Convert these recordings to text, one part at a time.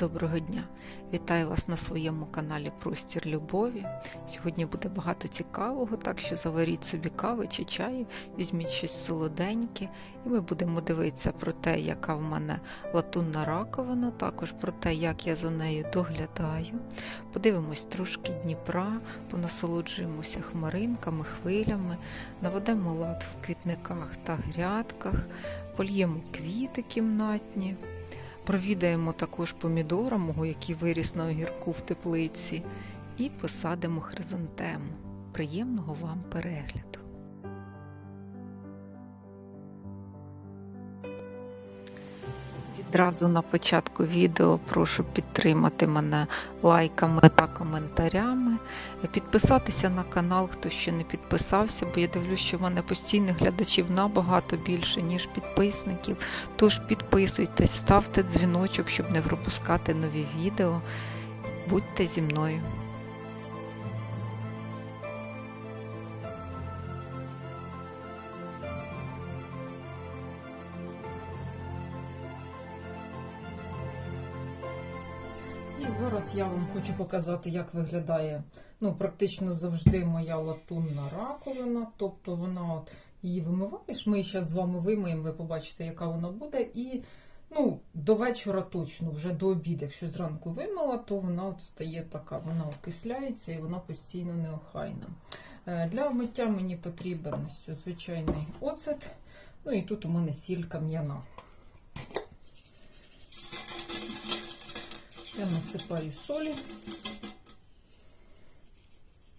Доброго дня! Вітаю вас на своєму каналі Простір Любові. Сьогодні буде багато цікавого, так що заваріть собі кави чи чаю, візьміть щось солоденьке, і ми будемо дивитися про те, яка в мене латунна раковина, також про те, як я за нею доглядаю. Подивимось трошки Дніпра, понасолоджуємося хмаринками, хвилями, наведемо лад в квітниках та грядках, польємо квіти кімнатні. Провідаємо також помідора мого, який виріс на огірку в теплиці, і посадимо хризантему. Приємного вам перегляду! Відразу на початку відео прошу підтримати мене лайками та коментарями, підписатися на канал, хто ще не підписався, бо я дивлюсь, що в мене постійних глядачів набагато більше, ніж підписників. Тож підписуйтесь, ставте дзвіночок, щоб не пропускати нові відео. Будьте зі мною. Зараз я вам хочу показати, як виглядає ну, практично завжди моя латунна раковина. Тобто вона от її вимиваєш. Ми зараз з вами вимиємо, ви побачите, яка вона буде. І ну, до вечора точно, вже до обіду, якщо зранку вимила, то вона от стає така, вона окисляється і вона постійно неохайна. Е, Для миття мені потрібен звичайний оцет. Ну і тут у мене сіль кам'яна. Я насипаю солі.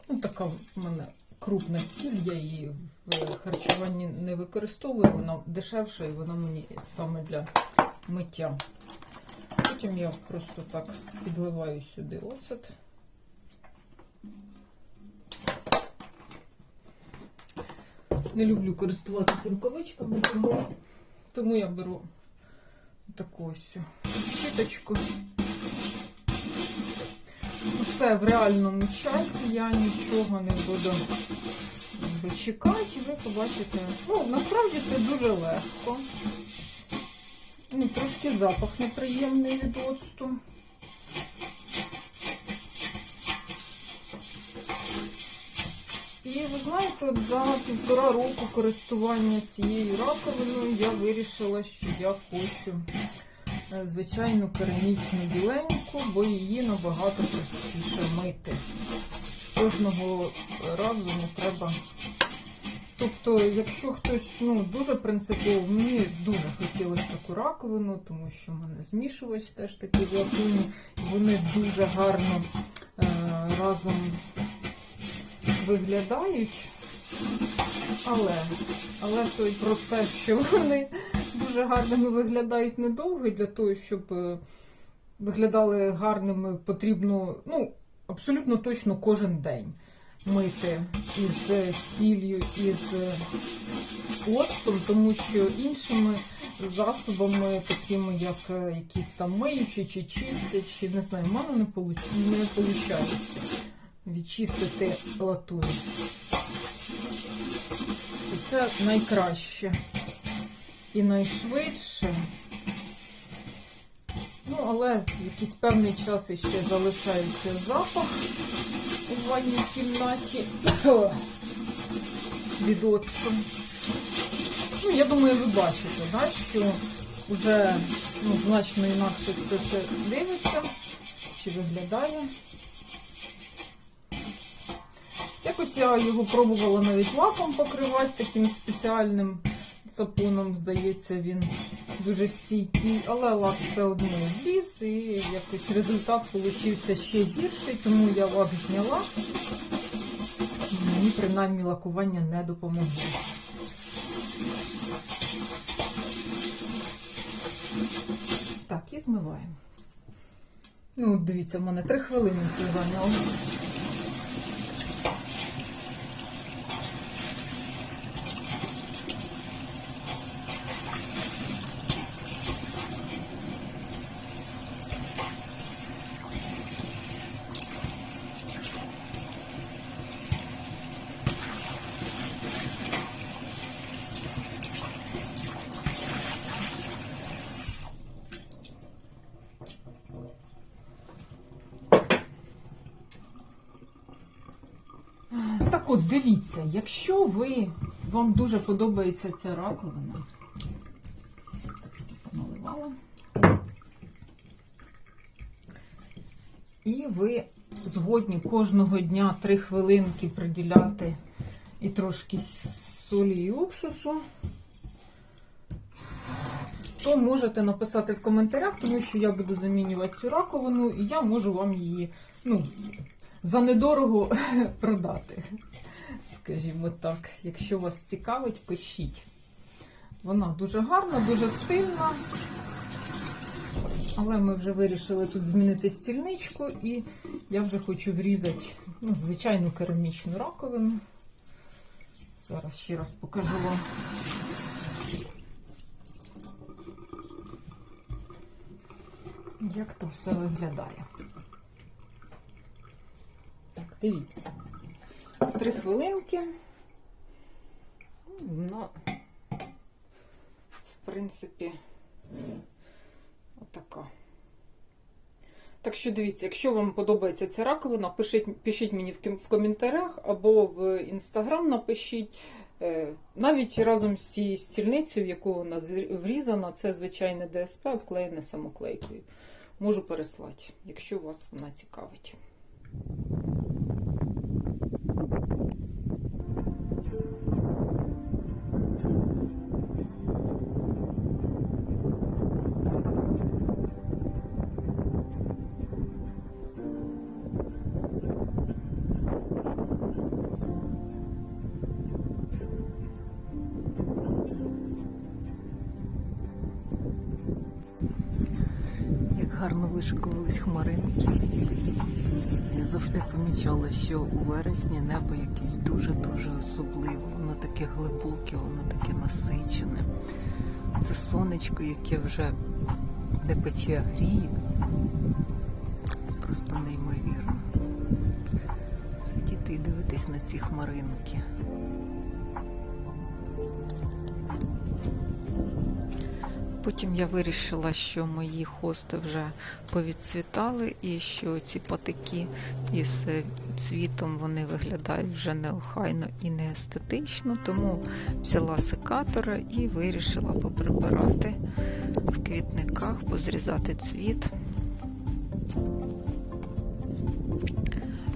Ну, така в мене крупна сіль, я її в харчуванні не використовую, вона дешевша і вона мені саме для миття. Потім я просто так підливаю сюди оцет. Не люблю користуватися рукавичками, тому, тому я беру таку ось щіточку. Все в реальному часі, я нічого не буду чекати, і ви побачите. Ну, насправді це дуже легко. Ну, Трошки запах неприємний від оцту. І ви знаєте, за півтора року користування цією раковиною я вирішила, що я хочу звичайну керамічну біленьку, бо її набагато простіше мити. Кожного разу не треба. Тобто, якщо хтось ну, дуже принципово, мені дуже хотілося таку раковину, тому що в мене змішувач теж такий в латуні, вони дуже гарно е, разом виглядають. Але, але той процес, що вони дуже гарними виглядають недовго, і для того, щоб е, виглядали гарними, потрібно ну, абсолютно точно кожен день мити із е, сіллю, із е, оцтом, тому що іншими засобами, такими як якісь там миючі чи чистять, чи не знаю, в мене не виходить відчистити латунь. Це найкраще і найшвидше. Ну, але якийсь певний час іще залишається запах у ванній кімнаті від оцту. Ну, я думаю, ви бачите, да, що вже ну, значно інакше це все дивиться, чи виглядає. Якось я його пробувала навіть лаком покривати таким спеціальним сапоном, здається, він дуже стійкий, але лак все одно вліз і якось результат получився ще гірший, тому я лак зняла. Мені принаймні лакування не допомогло. Так, і змиваємо. Ну, дивіться, в мене три хвилини це якщо ви вам дуже подобається ця раковина, трошки поналивала, і ви згодні кожного дня 3 хвилинки приділяти і трошки солі і уксусу, то можете написати в коментарях, тому що я буду замінювати цю раковину, і я можу вам її ну, за недорого продати. Скажімо так, якщо вас цікавить, пишіть. Вона дуже гарна, дуже стильна. Але ми вже вирішили тут змінити стільничку, і я вже хочу врізати ну, звичайну керамічну раковину. Зараз ще раз покажу вам. Як то все виглядає. Так, дивіться. Три хвилинки. Ну, в принципі, отака. Так що дивіться, якщо вам подобається ця раковина, пишіть, пишіть мені в, в коментарях або в інстаграм напишіть. Е, навіть разом з цією стільницею, в яку вона врізана, це звичайне ДСП, вклеєне самоклейкою. Можу переслати, якщо вас вона цікавить. Вишикувались хмаринки. Я завжди помічала, що у вересні небо якесь дуже-дуже особливе. Воно таке глибоке, воно таке насичене. Це сонечко, яке вже не пече, а гріє. Просто неймовірно. Сидіти і дивитись на ці хмаринки. Потім я вирішила, що мої хости вже повідцвітали і що ці патики із цвітом вони виглядають вже неохайно і не естетично, тому взяла секатора і вирішила поприбирати в квітниках, позрізати цвіт.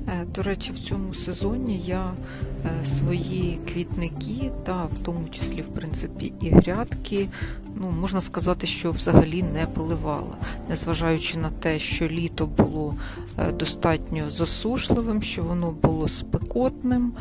Е, до речі, в цьому сезоні я е, свої квітники та в тому числі, в принципі, і грядки ну, можна сказати, що взагалі не поливала, незважаючи на те, що літо було е, достатньо засушливим, що воно було спекотним.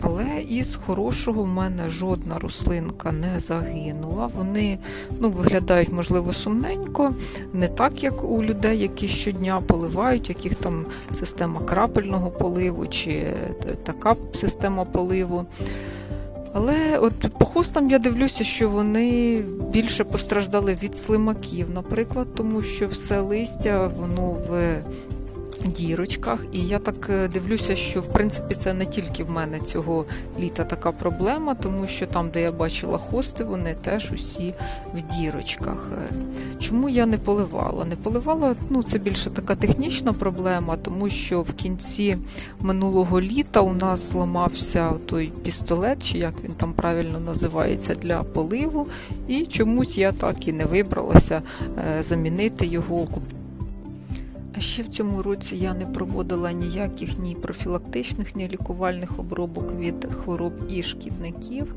Але із хорошого в мене жодна рослинка не загинула. Вони ну, виглядають, можливо, сумненько, не так, як у людей, які щодня поливають, яких там система крапельного поливу чи е, така система поливу. Але от по хустам я дивлюся, що вони більше постраждали від слимаків, наприклад, тому що все листя воно в дірочках. І я так е, дивлюся, що в принципі це не тільки в мене цього літа така проблема, тому що там, де я бачила хости, вони теж усі в дірочках. Е, чому я не поливала? Не поливала, ну це більше така технічна проблема, тому що в кінці минулого літа у нас зламався той пістолет, чи як він там правильно називається, для поливу, і чомусь я так і не вибралася е, замінити його. А ще в цьому році я не проводила ніяких ні профілактичних, ні лікувальних обробок від хвороб і шкідників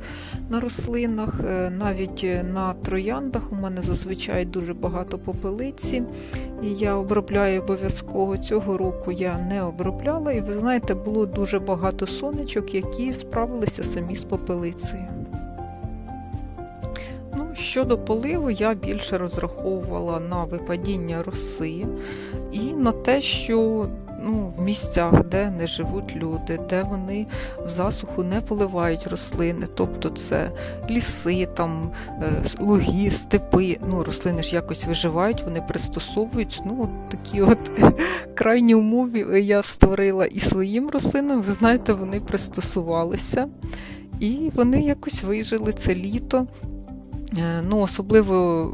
на рослинах. Е, навіть на трояндах у мене зазвичай дуже багато попелиці, і я обробляю обов'язково. Цього року я не обробляла, і ви знаєте, було дуже багато сонечок, які справилися самі з попелицею. Щодо поливу, я більше розраховувала на випадіння роси і на те, що ну, в місцях, де не живуть люди, де вони в засуху не поливають рослини, тобто це ліси, там, е, луги, степи. Ну, Рослини ж якось виживають, вони пристосовують. Ну, от такі от крайні умови я створила і своїм рослинам, ви знаєте, вони пристосувалися. І вони якось вижили це літо. Е, ну, Особливо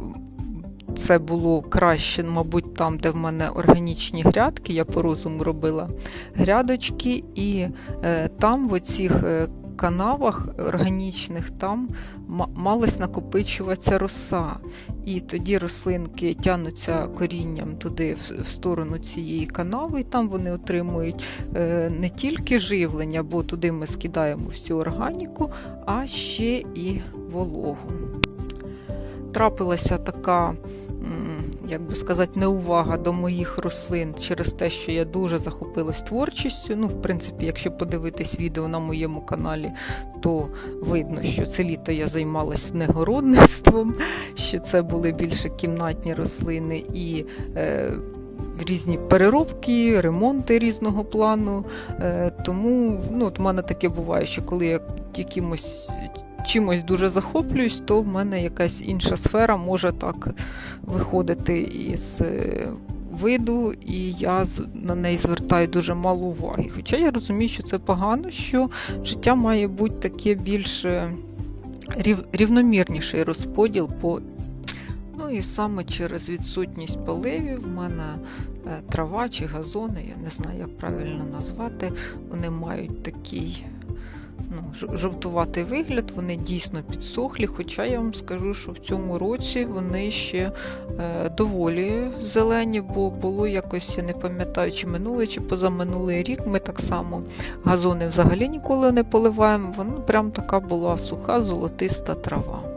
це було краще, мабуть, там, де в мене органічні грядки, я по розуму робила грядочки, і е, там в оцих е, канавах органічних там ма- малась накопичуватися роса. І тоді рослинки тягнуться корінням туди, в, сторону цієї канави, і там вони отримують не тільки живлення, бо туди ми скидаємо всю органіку, а ще і вологу. Трапилася така, як би сказати, неувага до моїх рослин через те, що я дуже захопилась творчістю. Ну, в принципі, якщо подивитись відео на моєму каналі, то видно, що це літо я займалась негородництвом, що це були більше кімнатні рослини і е, різні переробки, ремонти різного плану. Е, тому ну, от в мене таке буває, що коли я якимось чимось дуже захоплююсь, то в мене якась інша сфера може так виходити із е, виду, і я на неї звертаю дуже мало уваги. Хоча я розумію, що це погано, що життя має бути таке більш е, рівномірніший розподіл по. Ну і саме через відсутність поливів в мене е, трава чи газони, я не знаю, як правильно назвати, вони мають такий ну, жовтуватий вигляд, вони дійсно підсохлі. Хоча я вам скажу, що в цьому році вони ще е, доволі зелені, бо було якось, я не пам'ятаю, чи минулий, чи позаминулий рік. Ми так само газони взагалі ніколи не поливаємо. Вона прям така була суха, золотиста трава.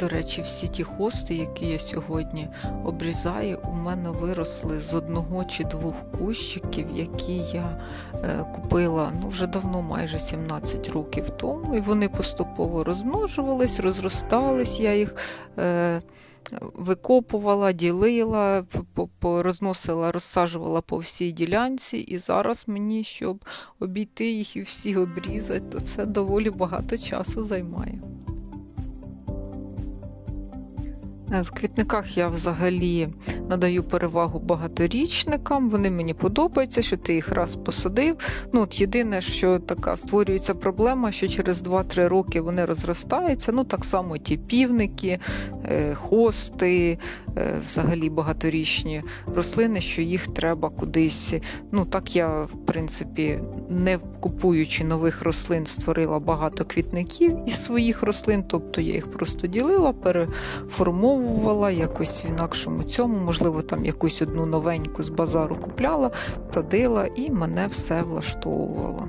До речі, всі ті хости, які я сьогодні обрізаю, у мене виросли з одного чи двох кущиків, які я е, купила ну, вже давно, майже 17 років тому, і вони поступово розмножувались, розростались. Я їх е, викопувала, ділила, розносила, розсаджувала по всій ділянці, і зараз мені, щоб обійти їх і всі обрізати, то це доволі багато часу займає. В квітниках я взагалі надаю перевагу багаторічникам. Вони мені подобаються, що ти їх раз посадив. Ну, от єдине, що така створюється проблема, що через 2-3 роки вони розростаються. Ну, так само ті півники, е, хости, е, взагалі багаторічні рослини, що їх треба кудись. Ну, так я, в принципі, не купуючи нових рослин, створила багато квітників із своїх рослин, тобто я їх просто ділила, переформовувала якось в інакшому цьому, можливо, там якусь одну новеньку з базару купляла, садила і мене все влаштовувало.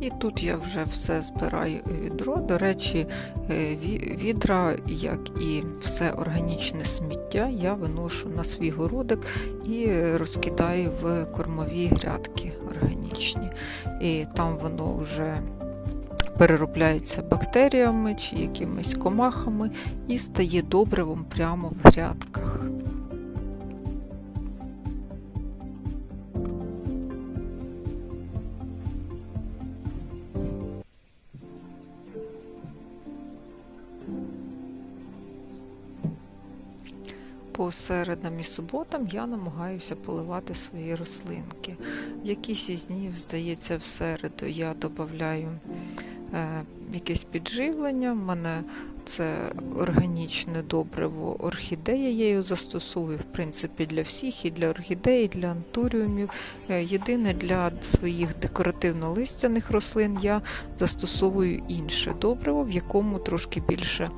І тут я вже все збираю відро. До речі, е, відра, як і все органічне сміття, я виношу на свій городик і розкидаю в кормові грядки органічні. І там воно вже переробляється бактеріями чи якимись комахами і стає добривом прямо в грядках. По середам і суботам я намагаюся поливати свої рослинки. В якісь із днів, здається, в середу я додаю якесь підживлення. В мене це органічне добриво орхідея. Я його застосовую, в принципі, для всіх, і для орхідей, і для антуріумів. Е, Єдине для своїх декоративно-листяних рослин я застосовую інше добриво, в якому трошки більше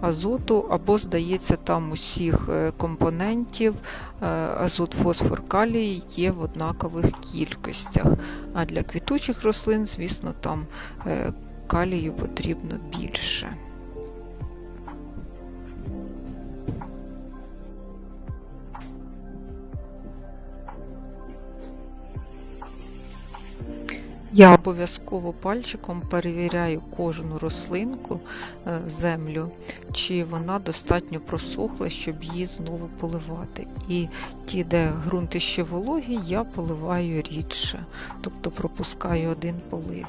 азоту, або, здається, там усіх е, компонентів е, азот, фосфор, калій є в однакових кількостях. А для квітучих рослин, звісно, там е, калію потрібно більше. Я обов'язково пальчиком перевіряю кожну рослинку, е, землю, чи вона достатньо просохла, щоб її знову поливати. І ті, де ґрунти ще вологі, я поливаю рідше, тобто пропускаю один полив.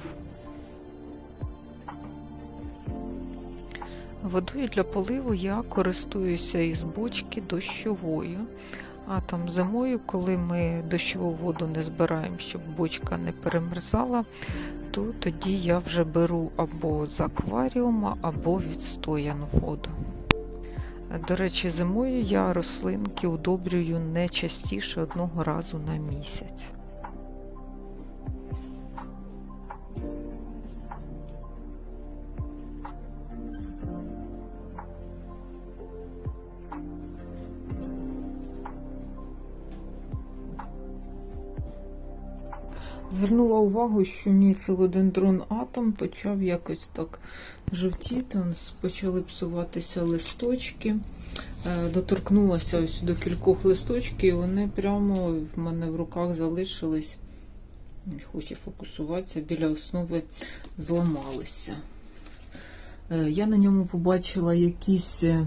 Водою для поливу я користуюся із бочки дощовою. А там зимою, коли ми дощову воду не збираємо, щоб бочка не перемерзала, воду, тоді я вже беру або з акваріума, або відстояну воду. До речі, зимою я рослинки удобрюю не частіше одного разу на місяць. Звернула увагу, що мій філодендрон атом почав якось так жовтіти, почали псуватися листочки. Е, Доторкнулася ось до кількох листочків, і вони прямо в мене в руках залишились. Не хоче фокусуватися, біля основи зламалися. Е, Я на ньому побачила якісь. е,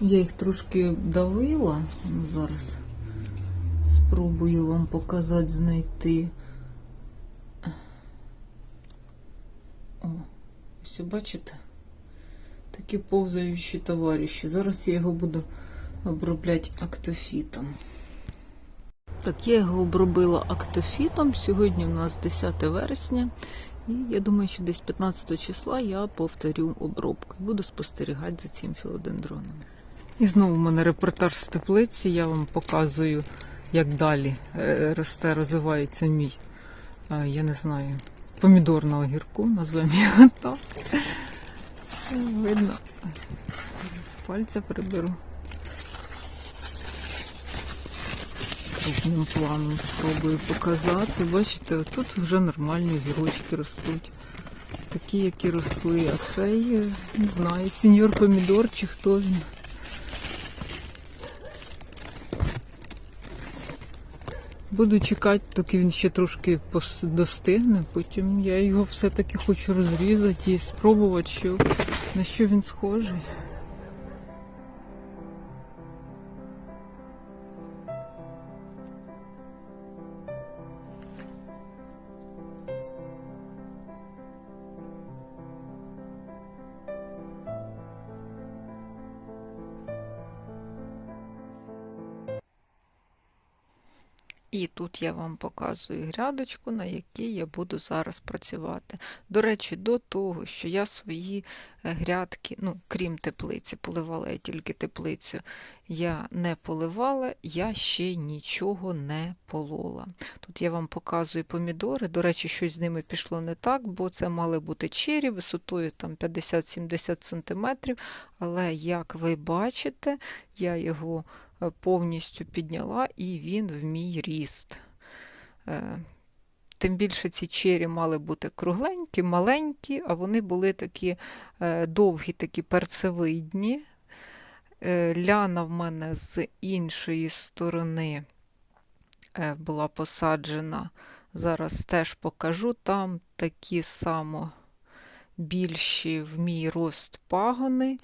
Я їх трошки давила. Зараз спробую вам показати, знайти. О, ось бачите? Такі повзаючі товариші. Зараз я його буду обробляти актофітом. Так, я його обробила актофітом. Сьогодні у нас 10 вересня. І я думаю, що десь 15 числа я повторю обробку. Буду спостерігати за цим філодендроном. І знову в мене репортаж з теплиці. Я вам показую, як далі е, росте, розвивається мій, е, я не знаю, помідор на огірку, назвемо його так. Видно. З пальця приберу. Крупним планом спробую показати. Бачите, тут вже нормальні гірочки ростуть. Такі, які росли. А цей, е, не знаю, сеньор помідор чи хто він. Буду чекати, доки він ще трошки достигне. Потім я його все-таки хочу розрізати і спробувати, що, на що він схожий. І тут я вам показую грядочку, на якій я буду зараз працювати. До речі, до того, що я свої е, грядки, ну, крім теплиці, поливала я тільки теплицю, я не поливала, я ще нічого не полола. Тут я вам показую помідори. До речі, щось з ними пішло не так, бо це мали бути чері висотою там 50-70 см. Але, як ви бачите, я його повністю підняла і він в мій ріст. Е, Тим більше ці чері мали бути кругленькі, маленькі, а вони були такі е, довгі, такі перцевидні. Е, Ляна в мене з іншої сторони була посаджена. Зараз теж покажу. Там такі само більші в мій рост пагони.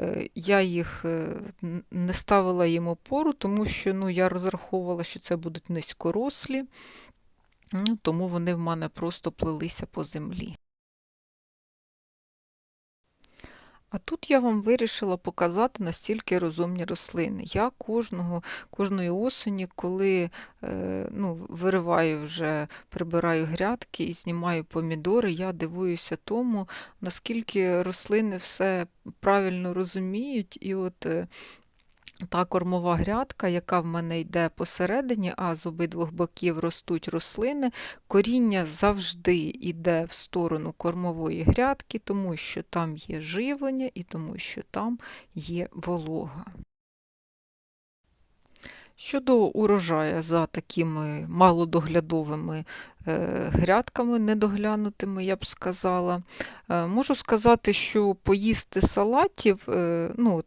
Е, Я їх е, не ставила їм опору, тому що ну, я розраховувала, що це будуть низькорослі, тому вони в мене просто плелися по землі. А тут я вам вирішила показати настільки розумні рослини. Я кожного, кожної осені, коли е, ну, вириваю вже, прибираю грядки і знімаю помідори, я дивуюся тому, наскільки рослини все правильно розуміють. І от е, та кормова грядка, яка в мене йде посередині, а з обидвох боків ростуть рослини, коріння завжди йде в сторону кормової грядки, тому що там є живлення і тому що там є волога. Щодо урожаю за такими малодоглядовими грядками, недоглянутими, я б сказала, е, можу сказати, що поїсти салатів е, ну,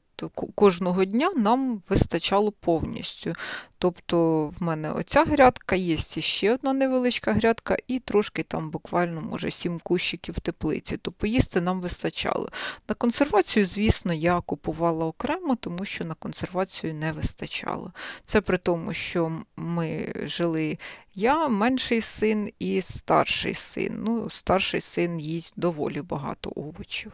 кожного дня нам вистачало повністю. Тобто в мене оця грядка, є ще одна невеличка грядка, і трошки там буквально, може, сім кущиків теплиці. То поїсти нам вистачало. На консервацію, звісно, я купувала окремо, тому що на консервацію не вистачало. Це при тому, що ми жили я, менший син і старший син. Ну, старший син їсть доволі багато овочів.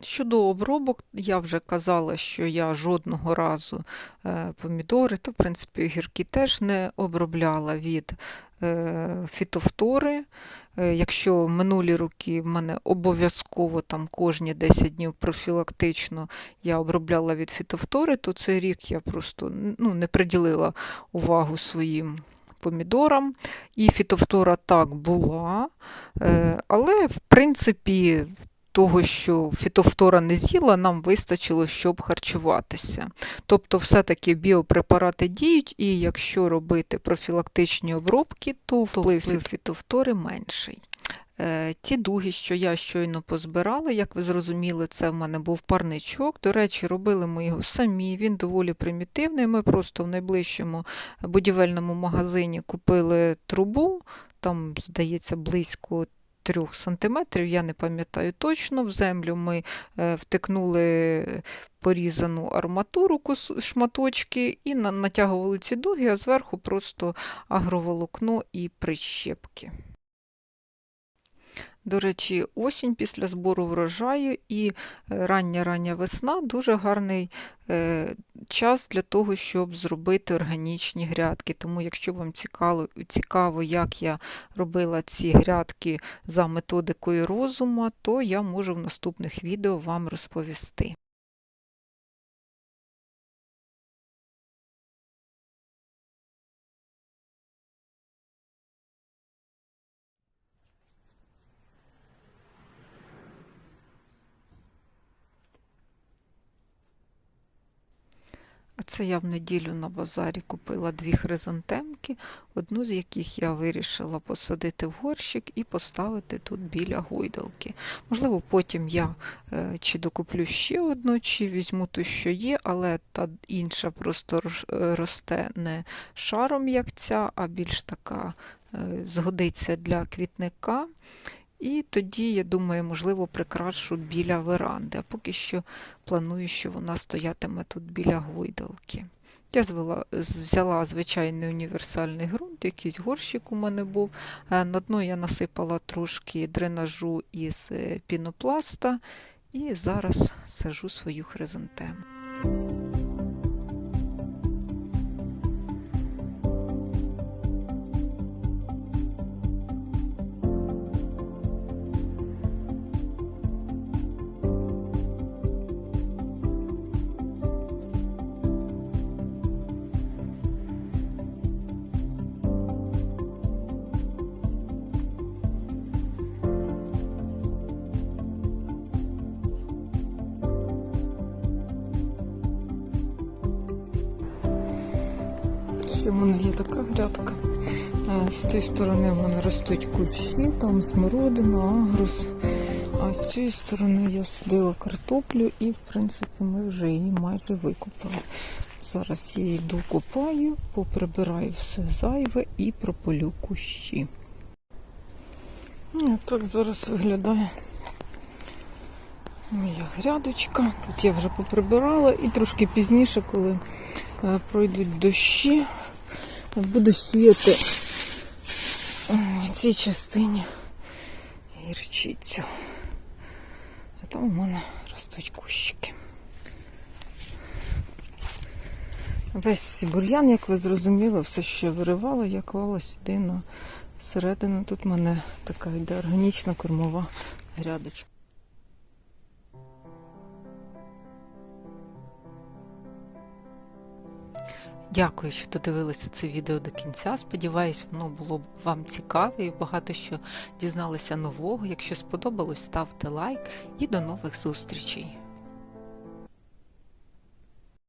Щодо обробок, я вже казала, що я жодного разу е, помідори, та в принципі огірки теж не обробляла від е, фітофтори. Е, Якщо минулі роки в мене обов'язково там кожні 10 днів профілактично я обробляла від фітофтори, то цей рік я просто ну, не приділила увагу своїм помідорам. І фітофтора так була, е, але в принципі того, що фітофтора не з'їла, нам вистачило, щоб харчуватися. Тобто, все-таки біопрепарати діють, і якщо робити профілактичні обробки, то вплив фітофтори менший. Е, Ті дуги, що я щойно позбирала, як ви зрозуміли, це в мене був парничок. До речі, робили ми його самі, він доволі примітивний. Ми просто в найближчому будівельному магазині купили трубу, там, здається, близько 3 сантиметрів, я не пам'ятаю точно. В землю ми е, втикнули порізану арматуру шматочки і натягували ці дуги, а зверху просто агроволокно і прищепки. До речі, осінь після збору врожаю і е, рання-рання весна дуже гарний е, час для того, щоб зробити органічні грядки. Тому, якщо вам цікаво, цікаво, як я робила ці грядки за методикою розума, то я можу в наступних відео вам розповісти. Це я в неділю на базарі купила дві хризантемки, одну з яких я вирішила посадити в горщик і поставити тут біля гойдалки. Можливо, потім я е, чи докуплю ще одну, чи візьму ту, що є, але та інша просто е, росте не шаром, як ця, а більш така е, згодиться для квітника. І тоді, я думаю, можливо, прикрашу біля веранди. А поки що планую, що вона стоятиме тут біля гойдалки. Я звела, взяла звичайний універсальний ґрунт, якийсь горщик у мене був. Е, На дно я насипала трошки дренажу із е, пінопласта і зараз сажу свою хризантему. Ще в мене є така грядка. З тієї сторони в мене ростуть кущі, там смородина, агрус. А з цієї сторони я садила картоплю і, в принципі, ми вже її майже викопали. Зараз я йду копаю, поприбираю все зайве і прополю кущі. Ну, Так зараз виглядає моя грядочка. Тут я вже поприбирала і трошки пізніше, коли е, пройдуть дощі, буду сіяти в цій частині гірчицю. А там у мене ростуть кущики. Весь бур'ян, як ви зрозуміли, все, я виривала, я клала сюди на середину. Тут в мене така йде органічна кормова грядочка. Дякую, що додивилися це відео до кінця. Сподіваюсь, воно було вам цікаве і багато що дізналися нового. Якщо сподобалось, ставте лайк і до нових зустрічей.